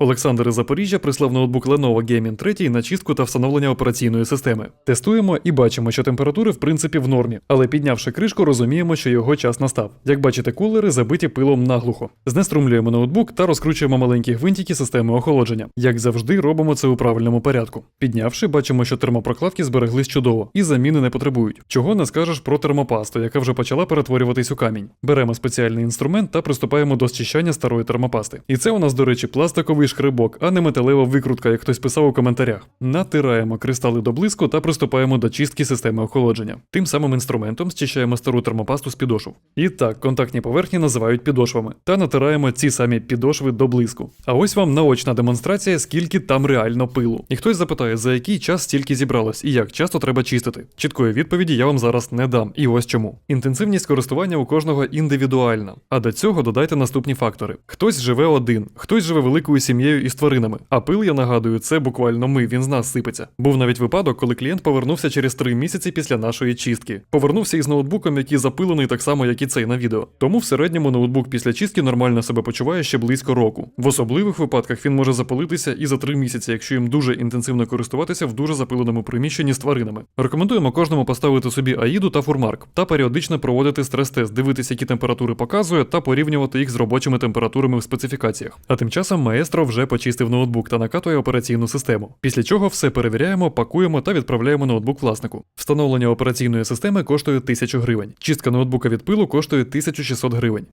Олександр із Запоріжжя прислав ноутбук Lenovo Gaming 3 на чистку та встановлення операційної системи. Тестуємо і бачимо, що температури в принципі в нормі, але піднявши кришку, розуміємо, що його час настав. Як бачите, кулери забиті пилом наглухо. Знеструмлюємо ноутбук та розкручуємо маленькі гвинтики системи охолодження. Як завжди, робимо це у правильному порядку. Піднявши, бачимо, що термопрокладки збереглись чудово і заміни не потребують. Чого не скажеш про термопасту, яка вже почала перетворюватись у камінь. Беремо спеціальний інструмент та приступаємо до зчищання старої термопасти. І це у нас, до речі, пластиковий шкребок, а не металева викрутка, як хтось писав у коментарях. Натираємо кристали до блиску та приступаємо до чистки системи охолодження. Тим самим інструментом зчищаємо стару термопасту з підошв. І так, контактні поверхні називають підошвами. Та натираємо ці самі підошви до блиску. А ось вам наочна демонстрація, скільки там реально пилу. І хтось запитає, за який час стільки зібралось і як часто треба чистити. Чіткої відповіді я вам зараз не дам. І ось чому. Інтенсивність користування у кожного індивідуальна. А до цього додайте наступні фактори: хтось живе один, хтось живе великою сім'єю із тваринами. А пил, я нагадую, це буквально ми, він з нас сипеться. Був навіть випадок, коли клієнт повернувся через три місяці після нашої чистки. Повернувся із ноутбуком, який запилений так само, як і цей на відео. Тому в середньому ноутбук після чистки нормально себе почуває ще близько року. В особливих випадках він може запалитися і за три місяці, якщо їм дуже інтенсивно користуватися в дуже запиленому приміщенні з тваринами. Рекомендуємо кожному поставити собі аїду та фурмарк та періодично проводити стрес-тест, дивитися, які температури показує, та порівнювати їх з робочими температурами в специфікаціях. А тим часом маестро вже почистив ноутбук та накатує операційну систему. Після чого все перевіряємо, пакуємо та відправляємо ноутбук власнику. Встановлення операційної системи коштує 1000 гривень. Чистка ноутбука від пилу коштує 1600 гривень.